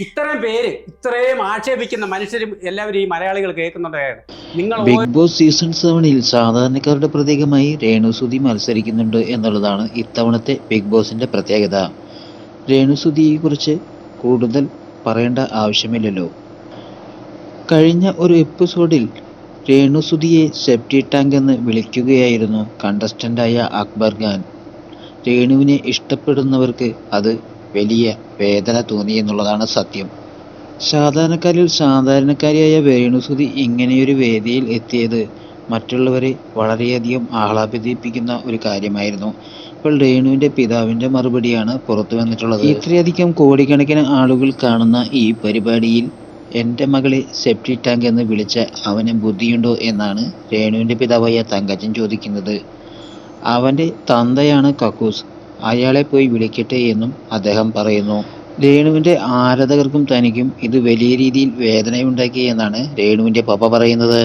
ഇത്രയും പേര് ഇത്രയും ആക്ഷേപിക്കുന്ന മനുഷ്യരും എല്ലാവരും ഈ മലയാളികൾ കേൾക്കുന്നുണ്ടായിരുന്നു നിങ്ങൾ ബിഗ് ബോസ് സീസൺ സെവനിൽ സാധാരണക്കാരുടെ പ്രതീകമായി രേണുസുതി മത്സരിക്കുന്നുണ്ട് എന്നുള്ളതാണ് ഇത്തവണത്തെ ബിഗ് ബോസിന്റെ പ്രത്യേകത. രേണുസുതിയെക്കുറിച്ച് കൂടുതൽ പറയേണ്ട ആവശ്യമില്ലല്ലോ. കഴിഞ്ഞ ഒരു എപ്പിസോഡിൽ രേണുസുതിയെ സെപ്റ്റി ടാങ്ക് എന്ന് വിളിക്കുകയായിരുന്നു കണ്ടസ്റ്റന്റായ അക്ബർ ഖാൻ. രേണുവിനെ ഇഷ്ടപ്പെടുന്നവർക്ക് അത് വലിയ വേദന തോന്നി എന്നുള്ളതാണ് സത്യം. സാധാരണക്കാരിൽ സാധാരണക്കാരിയായ വേണുസുതി ഇങ്ങനെയൊരു വേദിയിൽ എത്തിയത് മറ്റുള്ളവരെ വളരെയധികം ആഹ്ലാദിപ്പിക്കുന്ന ഒരു കാര്യമായിരുന്നു. ഇപ്പോൾ രേണുവിന്റെ പിതാവിന്റെ മറുപടിയാണ് പുറത്തു വന്നിട്ടുള്ളത്. ഇത്രയധികം കോടിക്കണക്കിന് ആളുകൾ കാണുന്ന ഈ പരിപാടിയിൽ എന്റെ മകളെ സെപ്റ്റി ടാങ്ക് എന്ന് വിളിച്ച അവന് ബുദ്ധിയുണ്ടോ എന്നാണ് രേണുവിന്റെ പിതാവായ തങ്കച്ചൻ ചോദിക്കുന്നത്. അവന്റെ തന്തയാണ് കക്കൂസ്. അയാളെ പോയി വിളിക്കട്ടെ എന്നും അദ്ദേഹം പറയുന്നു. രേണുവിന്റെ ആരാധകർക്കും തനിക്കും ഇത് വലിയ രീതിയിൽ വേദനയുണ്ടാക്കി എന്നാണ് രേണുവിന്റെ പപ്പ പറയുന്നത്.